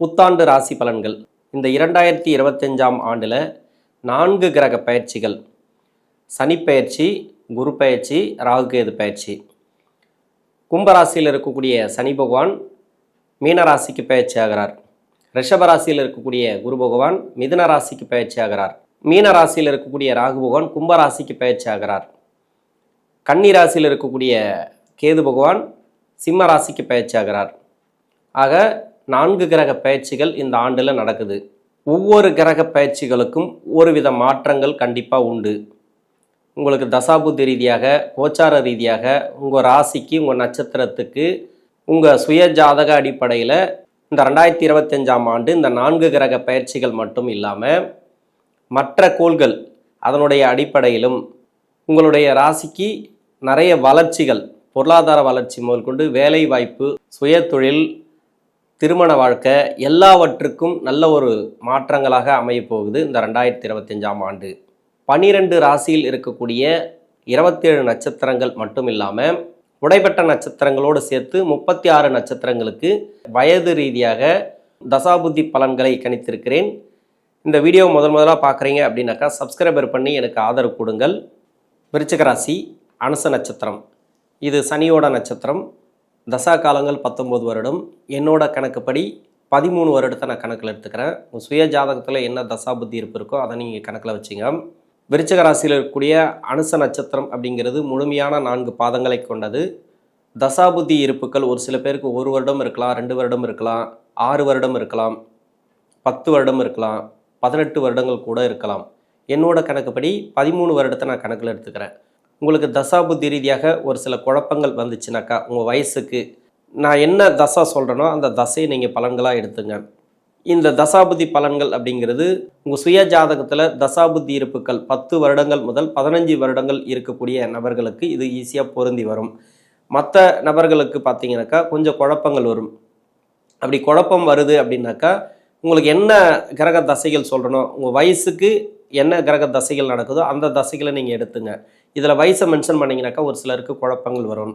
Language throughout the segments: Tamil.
புத்தாண்டு ராசி பலன்கள். இந்த இரண்டாயிரத்தி இருபத்தஞ்சாம் ஆண்டில் நான்கு கிரக பயிற்சிகள். சனி பயிற்சி குரு பயிற்சி ராகுகேது பயிற்சி. கும்பராசியில் இருக்கக்கூடிய சனி பகவான் மீனராசிக்கு பயிற்சி ஆகிறார். ரிஷப ராசியில் இருக்கக்கூடிய குரு பகவான் மிதுன ராசிக்கு பயிற்சி ஆகிறார். மீன ராசியில் இருக்கக்கூடிய ராகு பகவான் கும்பராசிக்கு பயிற்சி ஆகிறார். கன்னி ராசியில் இருக்கக்கூடிய கேது பகவான் சிம்ம ராசிக்கு பயிற்சி ஆகிறார். ஆக நான்கு கிரக பயிற்சிகள் இந்த ஆண்டில் நடக்குது. ஒவ்வொரு கிரக பயிற்சிகளுக்கும் ஒரு வித மாற்றங்கள் கண்டிப்பாக உண்டு. உங்களுக்கு தசாபுத்தி ரீதியாக கோச்சார ரீதியாக உங்கள் ராசிக்கு உங்கள் நட்சத்திரத்துக்கு உங்கள் சுய ஜாதக அடிப்படையில் இந்த ரெண்டாயிரத்தி இருபத்தஞ்சாம் ஆண்டு இந்த நான்கு கிரக பயிற்சிகள் மட்டும் இல்லாமல் மற்ற கோள்கள் அதனுடைய அடிப்படையிலும் உங்களுடைய ராசிக்கு நிறைய வளர்ச்சிகள் பொருளாதார வளர்ச்சி முதல் கொண்டு வேலை வாய்ப்பு சுய தொழில் திருமண வாழ்க்கை எல்லாவற்றுக்கும் நல்ல ஒரு மாற்றங்களாக அமையப்போகுது இந்த ரெண்டாயிரத்தி இருபத்தஞ்சாம் ஆண்டு. பனிரெண்டு ராசியில் இருக்கக்கூடிய இருபத்தேழு நட்சத்திரங்கள் மட்டும் இல்லாமல் உடைபெற்ற நட்சத்திரங்களோடு சேர்த்து முப்பத்தி ஆறு நட்சத்திரங்களுக்கு வயது ரீதியாக தசாபுத்தி பலன்களை கணித்திருக்கிறேன். இந்த வீடியோ முதல் முதலாக பார்க்குறீங்க அப்படின்னாக்கா சப்ஸ்கிரைபர் பண்ணி எனக்கு ஆதரவு கொடுங்கள். விருச்சிக ராசி அனுச நட்சத்திரம். இது சனியோட நட்சத்திரம். தசா காலங்கள் பத்தொம்போது வருடம். என்னோட கணக்குப்படி பதிமூணு வருடத்தை நான் கணக்கில் எடுத்துக்கிறேன். உங்கள் சுய ஜாதகத்தில் என்ன தசா புத்தி இருப்பு இருக்கோ அதை நீங்கள் கணக்கில் வச்சுங்க. விருச்சக ராசியில் இருக்கக்கூடிய அனுச நட்சத்திரம் அப்படிங்கிறது முழுமையான நான்கு பாதங்களை கொண்டது. தசாபுத்தி இருப்புகள் ஒரு சில பேருக்கு ஒரு வருடம் இருக்கலாம் ரெண்டு வருடம் இருக்கலாம் ஆறு வருடம் இருக்கலாம் பத்து வருடம் இருக்கலாம் பதினெட்டு வருடங்கள் கூட இருக்கலாம். என்னோட கணக்குப்படி பதிமூணு வருடத்தை நான் கணக்கில் எடுத்துக்கிறேன். உங்களுக்கு தசாபுத்தி ரீதியாக ஒரு சில குழப்பங்கள் வந்துச்சுனாக்கா உங்கள் வயசுக்கு நான் என்ன தசா சொல்கிறேனோ அந்த தசையை நீங்கள் பலன்களாக எடுத்துங்க. இந்த தசாபுத்தி பலன்கள் அப்படிங்கிறது உங்கள் சுய ஜாதகத்தில் தசாபுத்தி இருப்புக்கள் பத்து வருடங்கள் முதல் பதினஞ்சு வருடங்கள் இருக்கக்கூடிய நபர்களுக்கு இது ஈஸியாக பொருந்தி வரும். மற்ற நபர்களுக்கு பார்த்தீங்கன்னாக்கா கொஞ்சம் குழப்பங்கள் வரும். அப்படி குழப்பம் வருது அப்படின்னாக்கா உங்களுக்கு என்ன கிரக தசைகள் சொல்கிறனோ உங்கள் வயசுக்கு என்ன கிரக தசைகள் நடக்குதோ அந்த தசைகளை நீங்கள் எடுத்துங்க. இதில் வயசை மென்ஷன் பண்ணிங்கனாக்கா ஒரு சிலருக்கு குழப்பங்கள் வரும்.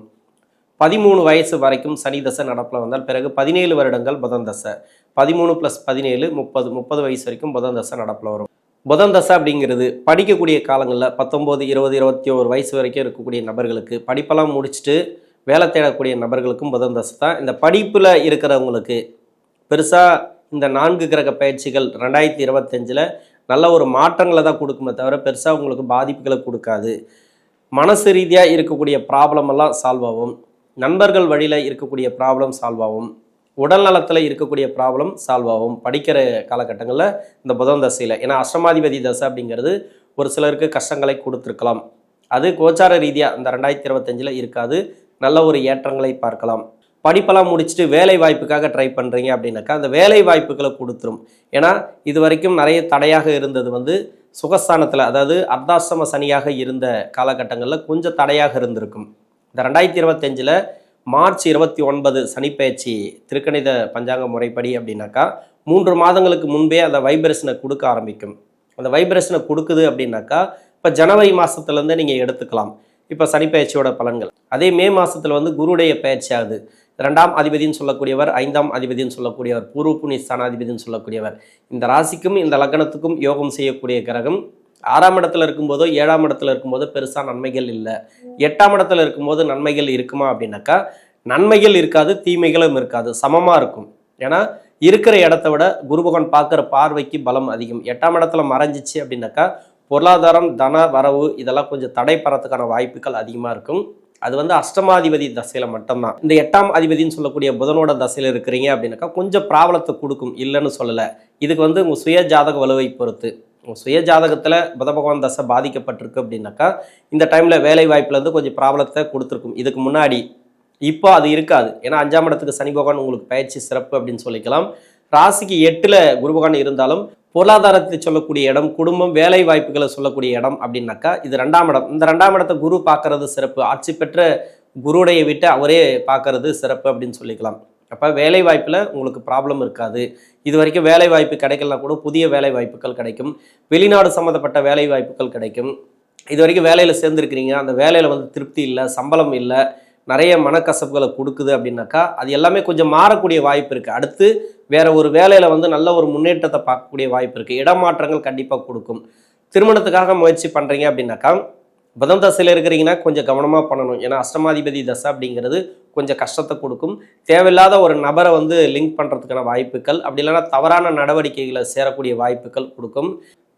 பதிமூணு வயசு வரைக்கும் சனி தசை நடப்பில் வந்தால் பிறகு பதினேழு வருடங்கள் புதன் தசை. பதிமூணு ப்ளஸ் பதினேழு முப்பது முப்பது வயசு வரைக்கும் புதன் தசை நடப்பில் வரும். புதன் தசை அப்படிங்கிறது படிக்கக்கூடிய காலங்களில் பத்தொம்போது இருபது இருபத்தி ஒரு வயசு வரைக்கும் இருக்கக்கூடிய நபர்களுக்கு படிப்பெல்லாம் முடிச்சுட்டு வேலை தேடக்கூடிய நபர்களுக்கும் புதன் தசை தான். இந்த படிப்பில் இருக்கிறவங்களுக்கு பெருசாக இந்த நான்கு கிரக பயிற்சிகள் ரெண்டாயிரத்தி இருபத்தஞ்சில் நல்ல ஒரு மாற்றங்களை தான் கொடுக்குமே தவிர பெருசாக உங்களுக்கு பாதிப்புகளை கொடுக்காது. மனசு ரீதியாக இருக்கக்கூடிய ப்ராப்ளம் எல்லாம் சால்வ் ஆகும். நண்பர்கள் வழியில் இருக்கக்கூடிய ப்ராப்ளம் சால்வ் ஆகும். உடல் நலத்தில் இருக்கக்கூடிய ப்ராப்ளம் சால்வ் ஆகும். படிக்கிற காலகட்டங்களில் இந்த புதன் தசையில். ஏன்னா அஷ்டமாதிபதி தசை அப்படிங்கிறது ஒரு சிலருக்கு கஷ்டங்களை கொடுத்துருக்கலாம். அது கோச்சார ரீதியாக இந்த ரெண்டாயிரத்தி இருபத்தஞ்சில் இருக்காது. நல்ல ஒரு ஏற்றங்களை பார்க்கலாம். படிப்பெல்லாம் முடிச்சுட்டு வேலை வாய்ப்புக்காக ட்ரை பண்ணுறீங்க அப்படின்னாக்கா அந்த வேலை வாய்ப்புகளை கொடுத்துரும். ஏன்னா இது வரைக்கும் நிறைய தடையாக இருந்தது வந்து சுகஸ்தானத்தில் அதாவது அர்த்தாசிரம சனியாக இருந்த காலகட்டங்களில் கொஞ்சம் தடையாக இருந்திருக்கும். இந்த ரெண்டாயிரத்தி இருபத்தஞ்சில் மார்ச் இருபத்தி ஒன்பது சனிப்பெயர்ச்சி திருக்கணித பஞ்சாங்க முறைப்படி அப்படின்னாக்கா மூன்று மாதங்களுக்கு முன்பே அந்த வைப்ரேஷனை கொடுக்க ஆரம்பிக்கும். அந்த வைப்ரேஷனை கொடுக்குது அப்படின்னாக்கா இப்போ ஜனவரி மாதத்துலேருந்து நீங்கள் எடுத்துக்கலாம். இப்போ சனிப்பெயர்ச்சியோட பலன்கள். அதே மே மாதத்தில் வந்து குருடைய பயிற்சி ஆகுது. ரெண்டாம் அதிபதினு சொல்லக்கூடியவர் ஐந்தாம் அதிபதினு சொல்லக்கூடியவர் பூர்வ புண்ணிய ஸ்தானாதிபதினு சொல்லக்கூடியவர். இந்த ராசிக்கும் இந்த லக்னத்துக்கும் யோகம் செய்யக்கூடிய கிரகம் ஆறாம் இடத்துல இருக்கும்போதோ ஏழாம் இடத்துல இருக்கும்போதோ பெருசாக நன்மைகள் இல்லை. எட்டாம் இடத்துல இருக்கும்போது நன்மைகள் இருக்குமா அப்படின்னாக்கா நன்மைகள் இருக்காது தீமைகளும் இருக்காது சமமாக இருக்கும். ஏன்னா இருக்கிற இடத்த விட குருபகவான் பார்க்குற பார்வைக்கு பலம் அதிகம். எட்டாம் இடத்துல மறைஞ்சிச்சு அப்படின்னாக்கா பொருளாதாரம் தன வரவு இதெல்லாம் கொஞ்சம் தடைப்படுறதுக்கான வாய்ப்புகள் அதிகமாக இருக்கும். அது வந்து அஷ்டமாதிபதி தசையில் மட்டும்தான். இந்த எட்டாம் அதிபதினு சொல்லக்கூடிய புதனோட தசையில் இருக்கிறீங்க அப்படின்னாக்கா கொஞ்சம் ப்ராப்ளத்தை கொடுக்கும் இல்லைன்னு சொல்லலை. இதுக்கு வந்து உங்கள் சுய ஜாதக வலுவை பொறுத்து. உங்கள் சுய ஜாதகத்தில் புத பகவான் தசை பாதிக்கப்பட்டிருக்கு அப்படின்னாக்கா இந்த டைமில் வேலை வாய்ப்புலேருந்து கொஞ்சம் ப்ராப்ளத்தை கொடுத்துருக்கும். இதுக்கு முன்னாடி இப்போ அது இருக்காது. ஏன்னா அஞ்சாம் இடத்துக்கு சனி பகவான் உங்களுக்கு பயிற்சி சிறப்பு அப்படின்னு சொல்லிக்கலாம். ராசிக்கு எட்டில் குரு பகவான் இருந்தாலும் பொருளாதாரத்தை சொல்லக்கூடிய இடம் குடும்பம் வேலை வாய்ப்புகளை சொல்லக்கூடிய இடம் அப்படின்னாக்கா இது ரெண்டாம் இடம். இந்த ரெண்டாம் இடத்தை குரு பார்க்கறது சிறப்பு. ஆட்சி பெற்ற குருடைய விட்டு அவரே பார்க்கறது சிறப்பு அப்படின்னு சொல்லிக்கலாம். அப்போ வேலை வாய்ப்பில் உங்களுக்கு ப்ராப்ளம் இருக்காது. இது வரைக்கும் வேலை வாய்ப்பு கிடைக்கலனா கூட புதிய வேலை வாய்ப்புகள் கிடைக்கும். வெளிநாடு சம்மந்தப்பட்ட வேலை வாய்ப்புகள் கிடைக்கும். இது வரைக்கும் வேலையில் சேர்ந்துருக்கிறீங்க. அந்த வேலையில் வந்து திருப்தி இல்லை சம்பளம் இல்லை நிறைய மனக்கசப்புகளை கொடுக்குது அப்படின்னாக்கா அது எல்லாமே கொஞ்சம் மாறக்கூடிய வாய்ப்பு இருக்குது அடுத்து வேற ஒரு வேலையில வந்து நல்ல ஒரு முன்னேற்றத்தை பார்க்கக்கூடிய வாய்ப்பு இருக்கு. இடமாற்றங்கள் கண்டிப்பாக கொடுக்கும். திருமணத்துக்காக முயற்சி பண்றீங்க அப்படின்னாக்கா புதன் தசையில் இருக்கிறீங்கன்னா கொஞ்சம் கவனமாக பண்ணணும். ஏன்னா அஷ்டமாதிபதி தசை அப்படிங்கிறது கொஞ்சம் கஷ்டத்தை கொடுக்கும். தேவையில்லாத ஒரு நபரை வந்து லிங்க் பண்ணுறதுக்கான வாய்ப்புகள் அப்படி இல்லைன்னா தவறான நடவடிக்கைகளை சேரக்கூடிய வாய்ப்புகள் கொடுக்கும்.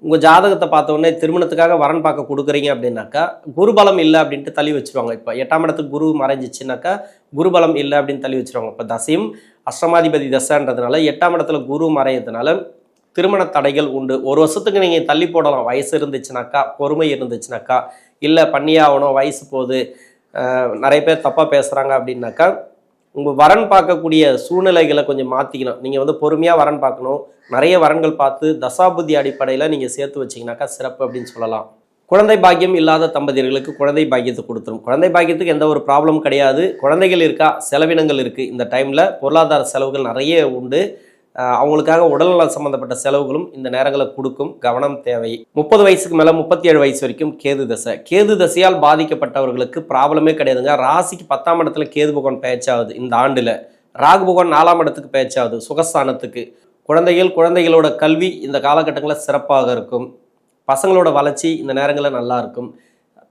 உங்கள் ஜாதகத்தை பார்த்தோன்னே திருமணத்துக்காக வரன் பார்க்க கொடுக்குறீங்க அப்படின்னாக்கா குருபலம் இல்லை அப்படின்ட்டு தள்ளி வச்சுருவாங்க. இப்போ எட்டாம் இடத்துக்கு குரு மறைஞ்சிச்சுனாக்கா குருபலம் இல்லை அப்படின்னு தள்ளி வச்சிருவாங்க. இப்போ தசையும் அஷ்டமாதிபதி தசைன்றதுனால எட்டாம் இடத்துல குரு மறையதுனால திருமண தடைகள் உண்டு. ஒரு வருஷத்துக்கு நீங்கள் தள்ளி போடலாம். வயசு இருந்துச்சுனாக்கா பொறுமை இருந்துச்சுனாக்கா இல்லை பண்ணியே ஆகணும் வயசு போகுது நிறைய பேர் தப்பாக பேசுகிறாங்க அப்படின்னாக்கா உங்கள் வரன் பார்க்கக்கூடிய சூழ்நிலைகளை கொஞ்சம் மாற்றிக்கணும் நீங்கள் வந்து பொறுமையாக வரன் பார்க்கணும். நிறைய வரன்கள் பார்த்து தசாபுதி அடிப்படையில் நீங்கள் சேர்த்து வச்சிங்கனாக்கா சிறப்பு அப்படின்னு சொல்லலாம். குழந்தை பாக்கியம் இல்லாத தம்பதியர்களுக்கு குழந்தை பாக்கியத்தை கொடுத்துரும். குழந்தை பாக்கியத்துக்கு எந்த ஒரு ப்ராப்ளம் கிடையாது. குழந்தைகள் இருக்கா? செலவினங்கள் இருக்குது இந்த டைமில் பொருளாதார செலவுகள் நிறைய உண்டு. அவங்களுக்காக உடல்நலம் சம்மந்தப்பட்ட செலவுகளும் இந்த நேரங்களில் கொடுக்கும் கவனம் தேவை. முப்பது வயசுக்கு மேலே முப்பத்தி ஏழு வயசு வரைக்கும் கேது தசை. கேது தசையால் பாதிக்கப்பட்டவர்களுக்கு ப்ராப்ளமே கிடையாதுங்க. ராசிக்கு பத்தாம் இடத்துல கேது பகவான் பேச்சாகுது இந்த ஆண்டில். ராகு பகவான் நாலாம் இடத்துக்கு பேச்சாகுது சுகஸ்தானத்துக்கு. குழந்தைகள் குழந்தைகளோட கல்வி இந்த காலகட்டங்களில் சிறப்பாக இருக்கும். பசங்களோட வளர்ச்சி இந்த நேரங்களில் நல்லா இருக்கும்.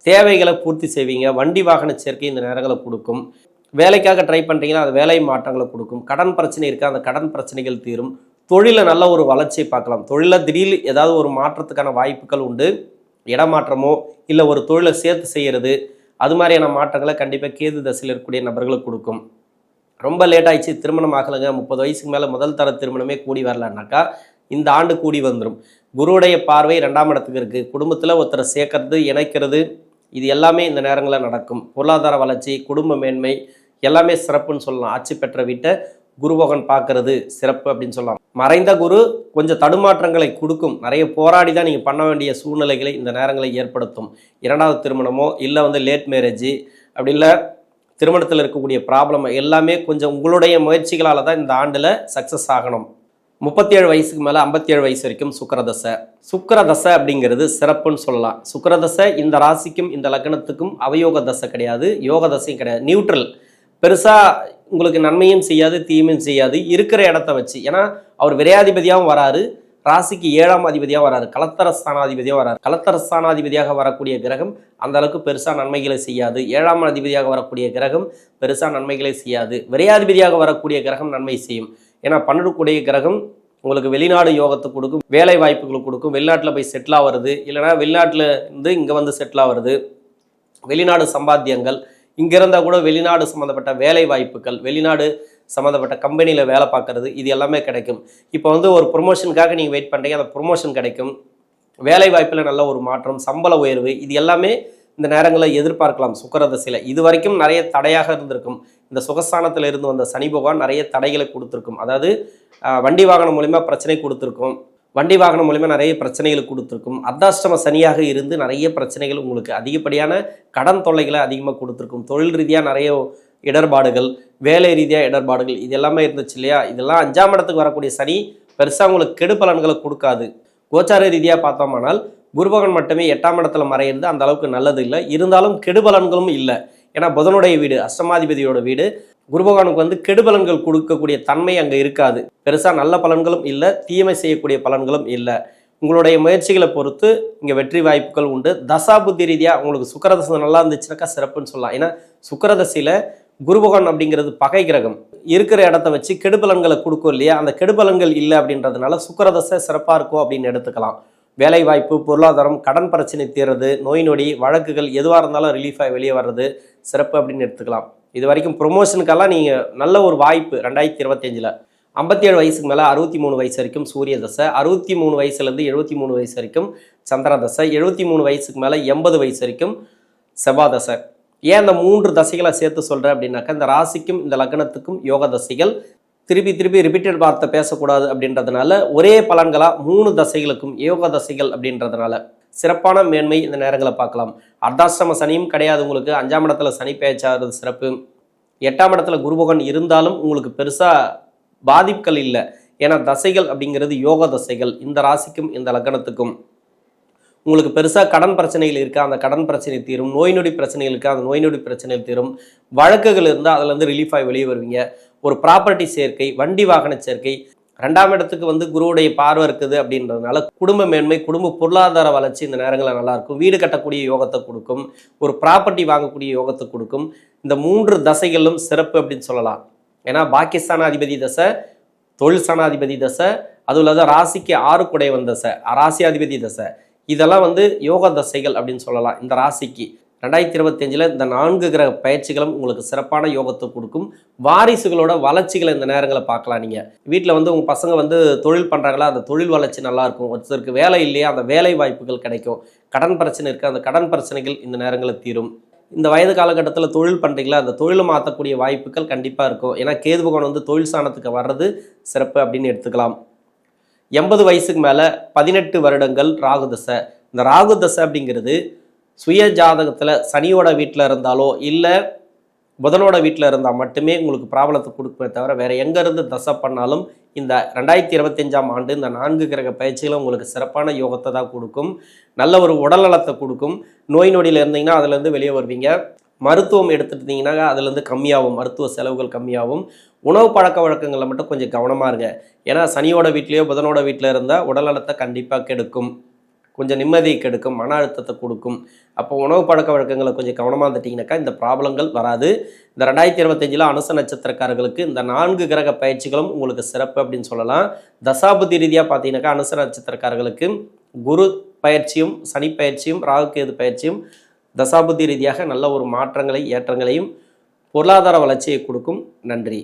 தேவைகளை பூர்த்தி செய்வீங்க. வண்டி வாகன சேர்க்கை இந்த நேரங்களை கொடுக்கும். வேலைக்காக ட்ரை பண்ணுறீங்கன்னா அது வேலை மாற்றங்களை கொடுக்கும். கடன் பிரச்சனை இருக்குது அந்த கடன் பிரச்சனைகள் தீரும். தொழிலில் நல்ல ஒரு வளர்ச்சியை பார்க்கலாம். தொழிலில் திடீர் ஏதாவது ஒரு மாற்றத்துக்கான வாய்ப்புகள் உண்டு. இடமாற்றமோ இல்லை ஒரு தொழிலை சேர்த்து செய்கிறது அது மாதிரியான மாற்றங்களை கண்டிப்பாக கேது தசையில் இருக்கக்கூடிய நபர்களுக்கு கொடுக்கும். ரொம்ப லேட் ஆயிடுச்சு திருமணம் ஆகலைங்க. முப்பது வயசுக்கு மேலே முதல் தர திருமணமே கூடி வரலன்னாக்கா இந்த ஆண்டு கூடி வந்துடும் குருவுடைய பார்வை ரெண்டாம் இடத்துக்கு இருக்குது குடும்பத்தில் ஒருத்தரை சேர்க்கறது இணைக்கிறது இது எல்லாமே இந்த நேரங்களில் நடக்கும். பொருளாதார வளர்ச்சி குடும்ப மேன்மை எல்லாமே சிறப்புன்னு சொல்லலாம். ஆட்சி பெற்ற வீட்டை குருபகன் பார்க்கறது சிறப்பு அப்படின்னு சொல்லலாம். மறைந்த குரு கொஞ்சம் தடுமாற்றங்களை கொடுக்கும். நிறைய போராடி தான் நீங்கள் பண்ண வேண்டிய சூழ்நிலைகளை இந்த நேரங்களை ஏற்படுத்தும். இரண்டாவது திருமணமோ இல்லை வந்து லேட் மேரேஜ் அப்படி இல்லை திருமணத்தில் இருக்கக்கூடிய ப்ராப்ளம் எல்லாமே கொஞ்சம் உங்களுடைய முயற்சிகளால் தான் இந்த ஆண்டில் சக்ஸஸ் ஆகணும். முப்பத்தி ஏழு வயசுக்கு மேலே ஐம்பத்தி ஏழு வயசு வரைக்கும் சுக்கரதசை. சுக்கரதசை அப்படிங்கிறது சிறப்புன்னு சொல்லலாம். சுக்கரதசை இந்த ராசிக்கும் இந்த லக்னத்துக்கும் அவயோக தசை கிடையாது யோக தசையும் கிடையாது. நியூட்ரல் பெருசாக உங்களுக்கு நன்மையும் செய்யாது தீமையும் செய்யாது. இருக்கிற இடத்த வச்சு. ஏன்னா அவர் விரையாதிபதியாகவும் வராரு. ராசிக்கு ஏழாம் அதிபதியாக வராரு. கலத்தரஸ்தானாதிபதியாக வராரு. கலத்தரஸ்தானாதிபதியாக வரக்கூடிய கிரகம் அந்த அளவுக்கு பெருசாக நன்மைகளை செய்யாது. ஏழாம் அதிபதியாக வரக்கூடிய கிரகம் பெருசாக நன்மைகளை செய்யாது. விரையாதிபதியாக வரக்கூடிய கிரகம் நன்மை செய்யும். ஏன்னா பன்னெடுக்கூடிய கிரகம் உங்களுக்கு வெளிநாடு யோகத்தை கொடுக்கும் வேலை வாய்ப்புகளை கொடுக்கும். வெளிநாட்டில் போய் செட்டில் ஆகிறது இல்லைன்னா வெளிநாட்டில் இருந்து இங்கே வந்து செட்டில் ஆகிறது வெளிநாடு சம்பாத்தியங்கள் இங்கே இருந்தால் கூட வெளிநாடு சம்மந்தப்பட்ட வேலை வாய்ப்புகள் வெளிநாடு சம்மந்தப்பட்ட கம்பெனியில் வேலை பார்க்கறது இது எல்லாமே கிடைக்கும். இப்போ வந்து ஒரு ப்ரொமோஷனுக்காக நீங்கள் வெயிட் பண்ணுறீங்க அந்த ப்ரொமோஷன் கிடைக்கும். வேலை வாய்ப்பில் நல்ல ஒரு மாற்றம் சம்பள உயர்வு இது எல்லாமே இந்த நேரங்களில் எதிர்பார்க்கலாம் சுக்கரதசையில். இது வரைக்கும் நிறைய தடையாக இருந்திருக்கும். இந்த சுகஸ்தானத்தில் இருந்து வந்த சனி பகவான் நிறைய தடைகளை கொடுத்துருக்கும். அதாவது வண்டி வாகனம் மூலிமா பிரச்சனை கொடுத்துருக்கும். வண்டி வாகனம் மூலிமா நிறைய பிரச்சனைகள் கொடுத்துருக்கும். அர்த்தாஷ்டம சனியாக இருந்து நிறைய பிரச்சனைகள் உங்களுக்கு அதிகப்படியான கடன் தொல்லைகளை அதிகமாக கொடுத்துருக்கும். தொழில் ரீதியாக நிறைய இடர்பாடுகள் வேலை ரீதியாக இடர்பாடுகள் இது எல்லாமே இருந்துச்சு இல்லையா? இதெல்லாம் அஞ்சாம் இடத்துக்கு வரக்கூடிய சனி பெருசாக உங்களுக்கு கெடு பலன்களை கொடுக்காது. கோச்சார ரீதியாக பார்த்தோமானால் குருபகன் மட்டுமே எட்டாம் இடத்துல மறையிறது அந்த அளவுக்கு நல்லது இல்லை. இருந்தாலும் கெடுபலன்களும் இல்லை. ஏன்னா புதனுடைய வீடு அஷ்டமாதிபதியோட வீடு குருபகவானுக்கு வந்து கெடுபலன்கள் கொடுக்கக்கூடிய தன்மை அங்கே இருக்காது. பெருசாக நல்ல பலன்களும் இல்லை தீமை செய்யக்கூடிய பலன்களும் இல்லை. உங்களுடைய முயற்சிகளை பொறுத்து இங்கே வெற்றி வாய்ப்புகள் உண்டு. தசா புத்தி ரீதியாக உங்களுக்கு சுக்கரதசை நல்லா இருந்துச்சுனாக்கா சிறப்புன்னு சொல்லலாம். ஏன்னா சுக்கரதசையில் குருபகவான் அப்படிங்கிறது பகை கிரகம். இருக்கிற இடத்த வச்சு கெடுபலன்களை கொடுக்கும் இல்லையா? அந்த கெடுபலன்கள் இல்லை அப்படின்றதுனால சுக்கரதசை சிறப்பாக இருக்கும் அப்படின்னு எடுத்துக்கலாம். வேலைவாய்ப்பு பொருளாதாரம் கடன் பிரச்சனை தீர்றது நோய் நொடி வழக்குகள் எதுவாக இருந்தாலும் ரிலீஃப் ஆகி வெளியே வர்றது சிறப்பு அப்படின்னு எடுத்துக்கலாம். இது வரைக்கும் ப்ரொமோஷனுக்கெல்லாம் நீங்கள் நல்ல ஒரு வாய்ப்பு ரெண்டாயிரத்தி இருபத்தஞ்சில். ஐம்பத்தி ஏழு வயசுக்கு மேலே அறுபத்தி மூணு வயசு வரைக்கும் சூரிய தசை அறுபத்தி மூணு வயசுலேருந்து எழுபத்தி மூணு வயசு வரைக்கும் சந்திர தசை எழுபத்தி மூணு வயசுக்கு மேலே எண்பது வயசு வரைக்கும் செவ்வாய் தசை. ஏன் இந்த மூன்று தசைகளை சேர்த்து சொல்கிறேன் அப்படின்னாக்கா இந்த ராசிக்கும் இந்த லக்னத்துக்கும் யோக தசைகள் திருப்பி திருப்பி ரிப்பீட்டட் வார்த்தை பேசக்கூடாது அப்படின்றதுனால ஒரே பலன்களாக மூணு தசைகளுக்கும் யோக தசைகள் அப்படின்றதுனால சிறப்பான மேன்மை இந்த நேரங்களை பார்க்கலாம். அர்த்தாஷ்டம சனியும் கிடையாது உங்களுக்கு. அஞ்சாம் இடத்துல சனி பேச்சாகிறது சிறப்பு. எட்டாம் இடத்துல குருபகன் இருந்தாலும் உங்களுக்கு பெருசாக பாதிப்புகள் இல்லை. ஏன்னா தசைகள் அப்படிங்கிறது யோக தசைகள். இந்த ராசிக்கும் இந்த லக்னத்துக்கும். உங்களுக்கு பெருசாக கடன் பிரச்சனைகள் இருக்கா? அந்த கடன் பிரச்சனை தீரும். நோய் நொடி பிரச்சனைகள் இருக்கா? அந்த நோய் நொடி பிரச்சனைகள் தீரும். வழக்குகள் இருந்தால் அதுலேருந்து ரிலீஃப் ஆகி வெளியே வருவீங்க. ஒரு ப்ராப்பர்ட்டி சேர்க்கை வண்டி வாகன சேர்க்கை ரெண்டாம் இடத்துக்கு வந்து குருவுடைய பார்வை இருக்குது அப்படின்றதுனால குடும்ப மேன்மை குடும்ப பொருளாதார வளர்ச்சி இந்த நேரங்களில் நல்லாயிருக்கும் வீடு கட்டக்கூடிய யோகத்தை கொடுக்கும். ஒரு ப்ராப்பர்ட்டி வாங்கக்கூடிய யோகத்தை கொடுக்கும். இந்த மூன்று தசைகளும் சிறப்பு அப்படின்னு சொல்லலாம். ஏன்னா பாகிஸ்தானாதிபதி தசை தொழில் சனாதிபதி தசை அதுவும் இல்லாத ராசிக்கு ஆறு குடைவன் தசை ராசியாதிபதி தசை. இதெல்லாம் வந்து யோக தசைகள் அப்படின்னு சொல்லலாம். இந்த ராசிக்கு. ரெண்டாயிரத்தி இருபத்தஞ்சில் இந்த நான்கு கிரக பயிற்சிகளும் உங்களுக்கு சிறப்பான யோகத்தை கொடுக்கும். வாரிசுகளோட வளர்ச்சிகளை இந்த நேரங்களை பார்க்கலாம் நீங்கள் வீட்டில் வந்து உங்கள் பசங்க வந்து தொழில் பண்ணுறாங்களா அந்த தொழில் வளர்ச்சி நல்லாயிருக்கும் ஒருத்தருக்கு வேலை இல்லையா அந்த வேலை வாய்ப்புகள் கிடைக்கும். கடன் பிரச்சனை இருக்குது அந்த கடன் பிரச்சனைகள் இந்த நேரங்களில் தீரும். இந்த வயது காலகட்டத்தில் தொழில் பண்ணுறீங்களா அந்த தொழிலை மாற்றக்கூடிய வாய்ப்புகள் கண்டிப்பாக இருக்கும். ஏன்னா கேது பகவான் வந்து தொழில் சாணத்துக்கு வர்றது சிறப்பு அப்படின்னு எடுத்துக்கலாம். எண்பது வயசுக்கு மேலே பதினெட்டு வருடங்கள் ராகு தசை. இந்த ராகு தசை அப்படிங்கிறது சுய ஜாதகத்தில் சனியோட வீட்டில் இருந்தாலோ இல்லை புதனோட வீட்டில் இருந்தால் மட்டுமே உங்களுக்கு ப்ராப்ளத்தை கொடுக்குமே தவிர வேறு எங்கேருந்து தசை பண்ணாலும் இந்த ரெண்டாயிரத்தி இருபத்தஞ்சாம் ஆண்டு இந்த நான்கு கிரக பயிற்சிகளும் உங்களுக்கு சிறப்பான யோகத்தை தான் கொடுக்கும். நல்ல ஒரு உடல்நலத்தை கொடுக்கும். நோய் நொடியில் இருந்தீங்கன்னா அதுலேருந்து வெளியே வருவீங்க. மருத்துவம் எடுத்துட்டீங்கன்னா அதுலேருந்து கம்மியாகும். மருத்துவ செலவுகள் கம்மியாகும். உணவு பழக்க வழக்கங்களில் மட்டும் கொஞ்சம் கவனமாக இருங்க. ஏன்னா சனியோட வீட்லேயோ புதனோட வீட்டில் இருந்தால் உடல்நலத்தை கண்டிப்பாக கெடுக்கும். கொஞ்சம் நிம்மதியை கெடுக்கும் மன அழுத்தத்தை கொடுக்கும். அப்போ உணவு பழக்க வழக்கங்களை கொஞ்சம் கவனமாக இருந்துட்டிங்கனாக்கா இந்த ப்ராப்ளங்கள் வராது. இந்த ரெண்டாயிரத்தி இருபத்தஞ்சில் அனுச நட்சத்திரக்காரர்களுக்கு இந்த நான்கு கிரக பயிற்சிகளும் உங்களுக்கு சிறப்பு அப்படின்னு சொல்லலாம். தசாபுதி ரீதியாக பார்த்தீங்கன்னாக்கா அனுச நட்சத்திரக்காரர்களுக்கு குரு பயிற்சியும் சனி பயிற்சியும் ராகுகேது பயிற்சியும் தசாபுத்தி ரீதியாக நல்ல ஒரு மாற்றங்களை ஏற்றங்களையும் பொருளாதார வளர்ச்சியை கொடுக்கும். நன்றி.